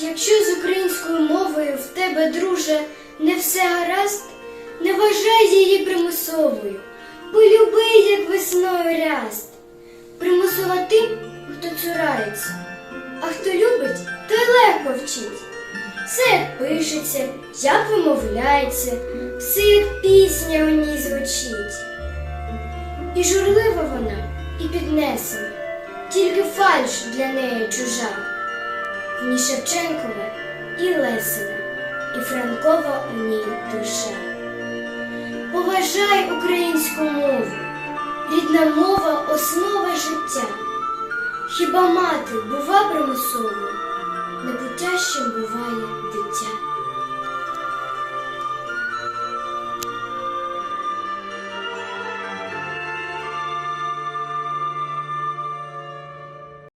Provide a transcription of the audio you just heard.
Якщо з українською мовою в тебе, друже, не все гаразд, не вважай її примусовою, полюби, як весною ряст. Примусова тим, хто цурається, а хто любить, той легко вчить. Все як пишеться, як вимовляється, все як пісня у ній звучить. І журлива вона, і піднесена, тільки фальш для неї чужа. В ній Шевченкова і Лесина, і Франкова у ній душа. Поважай українську мову, рідна мова основа життя. Хіба мати бува примусово, непутящим буває дитя.